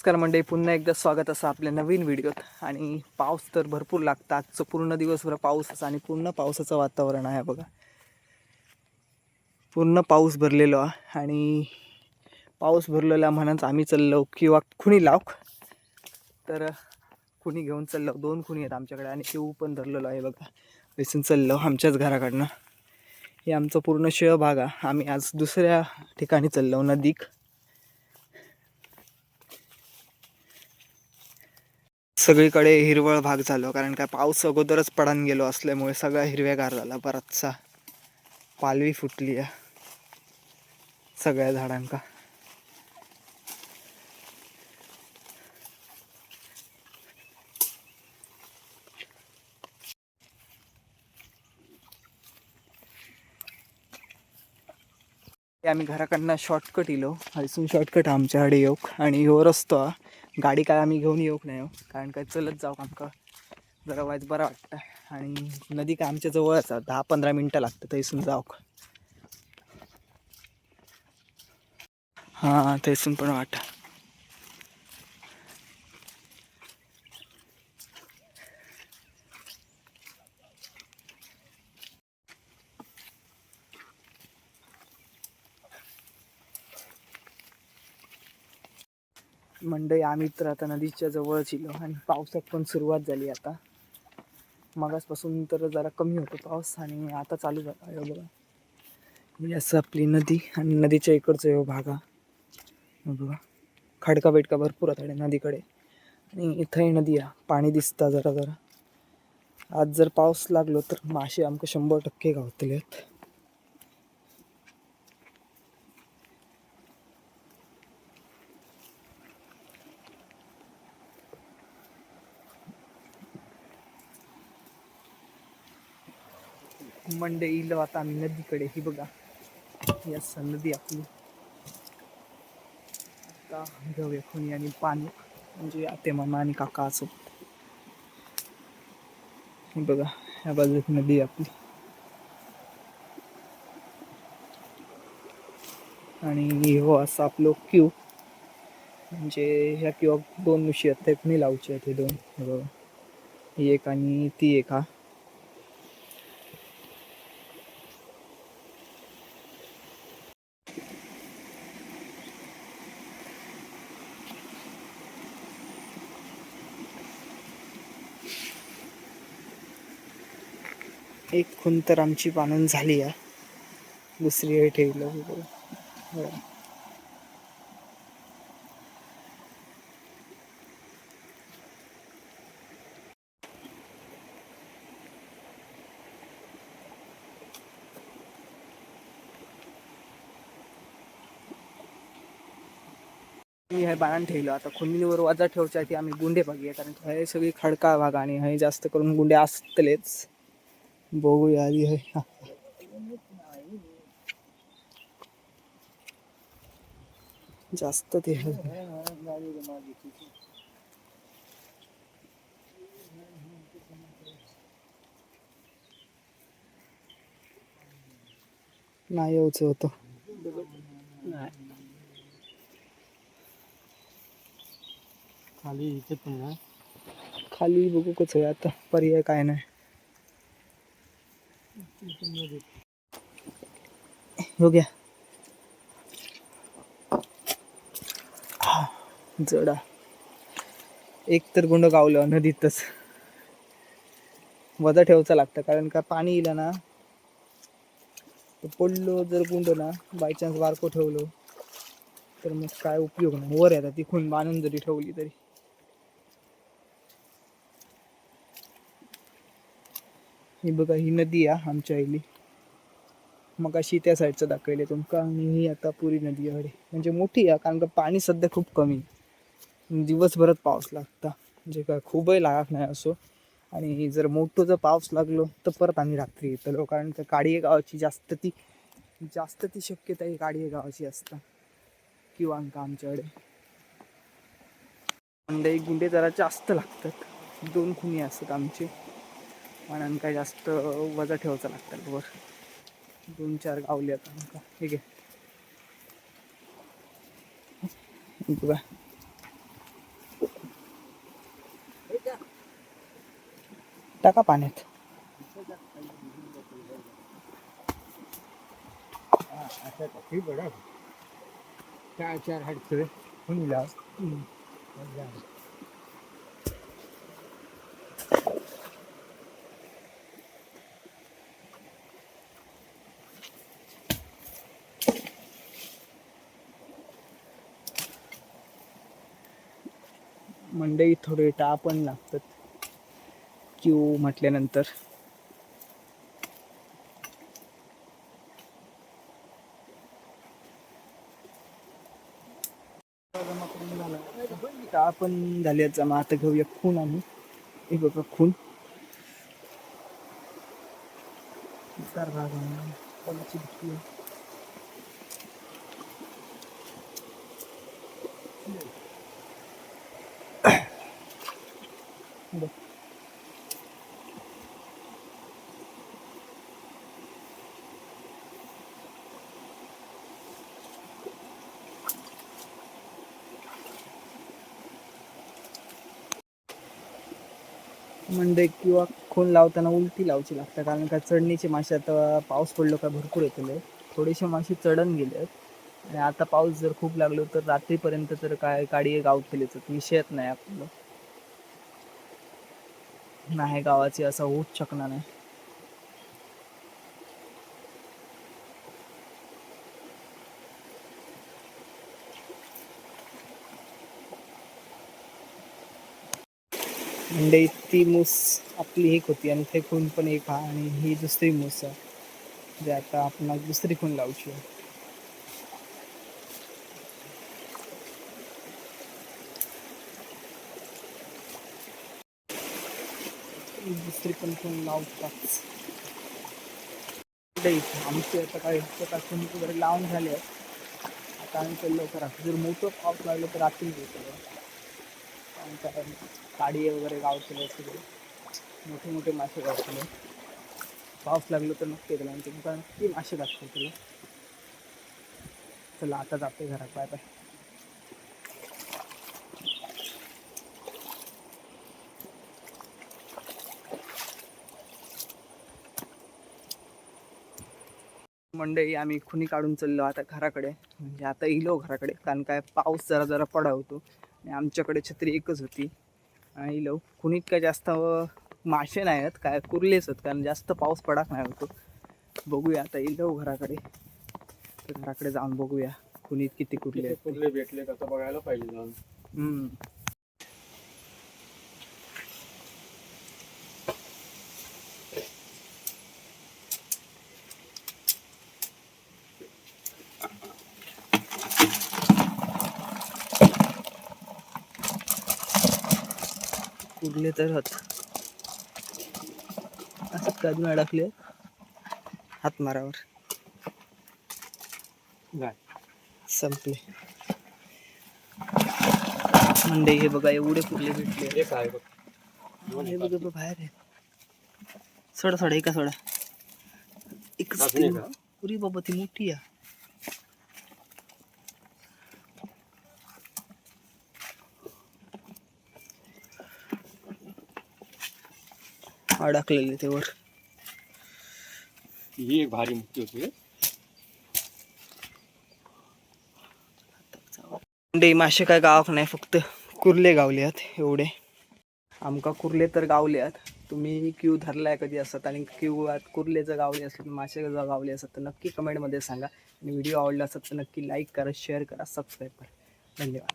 नमस्कार मंडळी पुन्हा एकदा स्वागत असं आपल्या नवीन व्हिडिओत. आणि पाऊस तर भरपूर लागतं. आजचं पूर्ण दिवसभर पाऊस असा आणि पूर्ण पावसाचं वातावरण आहे बघा. पूर्ण पाऊस भरलेलो आहे आणि पाऊस भरलेला म्हणूनच आम्ही चाललो किंवा खुणी लावक. तर खुणी घेऊन चाललो. दोन खुणी आहेत आमच्याकडे आणि शेऊ पण धरलेलो आहे बघा. बेसून चाललो आमच्याच घराकडनं. हे आमचं पूर्ण शेळ भाग आहे आम्ही आज दुसऱ्या ठिकाणी चाललो नदीक. सगळीकडे हिरवळ भाग झालो कारण काय पाऊस अगोदरच पडान गेलो असल्यामुळे सगळा हिरव्यागार झाला बराचसा. पालवी फुटली आहे. सगळ्या झाडांका. ते आम्ही घराकडनं शॉर्टकट इलो. हयसून शॉर्टकट आमच्याकडे येऊक आणि ह्यो रस्तो हा. गाडी काय आम्ही घेऊन येऊक नाही हो? कारण काय चलत जाऊ आमकां? जरा वायच बरं वाटतं. आणि नदी काय आमच्या जवळच दहा पंधरा मिनटं लागतं थंयसून जाऊक हां थंयसून पण वाटतं. मंडई आम्ही तर आता नदीच्या जवळच इलो आणि पावसात पण सुरुवात झाली आता. मगासपासून तर जरा कमी होतो पाऊस आणि आता चालू झाला आहे बघा. ही असं आपली नदी आणि नदीच्या इकडचं हे. भागा बघा. खडका बिडका भरपूर आहे नदीकडे. आणि इथंही नदी आहे. पाणी दिसतं जरा जरा. आज जर पाऊस लागलो तर मासे आमकां शंभर टक्के गावतले आहेत मंडई इलो आता आम्ही नदीकडे. ही बघा. या स नदी आपली. आता जाऊया कोणी आणि पाणी. म्हणजे आते मामा आणि काका असो ही बघा. ह्या बाजूक नदी आपली. आणि हो असं आपलं क्यू. म्हणजे ह्या किंवा दोन उशी आहेत ते कोणी लावचे आहेत हे दोन. हे बघा. ही एक आणि ती एक हा. एक खून तर आमची बांधून झाली आहे. दुसरी हे ठेवलं. हे मी हे बांधून ठेवलं. आता खुंडीवर वजा ठेवच्या ती आम्ही गुंडे बघूया. कारण हे सगळी खडका भाग आणि हे जास्त करून गुंडे असतलेच. बघूया आधी. जास्त ते. नाही यायचं होतं खाली इथे पण खाली बघू कसं आता पर्याय काय नाही हो गया जडा. एक तर गुंड गावलं नदीतच. वजा ठेवचा लागतं कारण का पाणी येईल ना तर पडलो जर गुंड ना बाय चान्स बारको ठेवलो तर मग काय उपयोग नाही. वर येतात ती खून बांधून जरी ठेवली तरी. ही बघा ही नदी आहे आमच्या आईली मग अशी त्या साईडचं दाखवले तुमका. आणि ही आता पुरी नदी आहे. म्हणजे मोठी आहे कारण का पाणी सध्या खूप कमी आहे. दिवसभरात पाऊस लागता. म्हणजे काय खूपही लागत नाही असो. आणि जर मोठं जर पाऊस लागलो तर परत आम्ही रात्री येतलो. कारण का काडी गावाची जास्त ती जास्त ती शक्यता ही काडी गावाची असता. किंवा का आमच्याकडे. अंडे गुंडे जरा जास्त लागतात. दोन खुनी असतात आमचे. पाण्यानं काय जास्त वजा ठेवायचं लागतं वर. दोन चार गावले आता ठीक आहे बघा. टाका पाण्यात. चार चार हडकरे मंडई थोडे टा पण लागतात. क्यू म्हटल्यानंतर. टा पण झाली आहेत जमा आता घेऊया खून आम्ही. हे बघा खून. चार भाग आहे. कोणाची भीती आहे? बघ. मंडई किंवा खून लावताना उलटी लावची लागतात कारण का चढणीचे मासे आता पाऊस पडलो का भरपूर येतले. थोडेसे मासे चढण गेले आणि आता पाऊस जर खूप लागलो तर रात्रीपर्यंत तर काय गाडी गाव केलेच विषयच नाही आपलं. नाही गावाची असं होऊच शकणार नाही. म्हणजे ती मूस आपली एक होती आणि ते खून पण एक हा आणि ही दुसरी मूस आहे. जे आता आपण दुसरी खून लावची आहे दुसरी पण खून लावताच आमचे आता काय स्वतः वगैरे लावून झाले आहेत. आता आम्ही चाललो लवकर जर मोठं पाऊस लागलं तर रात्री येतो कारण काडी वगैरे गावचे सगळे. मोठे मोठे मासे गावतले पाऊस लागलो तर नक्की येतील आणि ते नक्की मासे लागतील तुला चला आता जाते घरात. बाय बाय मंडई आम्ही खुनी काढून चाललो आता घराकडे. म्हणजे आता इलो घराकडे कारण काय पाऊस जरा जरा पडा होतो. आणि आमच्याकडे छत्री एकच होती. आणि इलो खुनीत काय जास्त मासे नाही आहेत काय कुर्लेच आहेत कारण जास्त पाऊस पडाक नाही होतो. बघूया आता इलो घराकडे. तर घराकडे जाऊन बघूया खुनीत किती कुर्ले. कुठले भेटले कसं बघायला पाहिजे जाऊन. कुर्ले तर होत. असं कधी अडकले हातमारावर नाही. संपले. मंडई हे बघा एवढे कुर्ले भेटले. हे बघ. बाहेर आहे. सोडा सोडा एका सोडा. एक? पुरी बाबा ती मोठी आहे. अडकलेले ते वर. ही एक भारी मुक्ती होती मासे काय गावाक नाही फक्त कुर्ले गावले आहेत एवढे. आमका कुर्ले तर गावले आहेत तुम्ही क्यू धरलाय कधी असत आणि क्यू कुर्ले जर गावले असत मासे जर गावले असत तर नक्की कमेंटमध्ये सांगा. आणि व्हिडिओ आवडला असत तर नक्की लाईक करा शेअर करा सबस्क्राईब करा. धन्यवाद.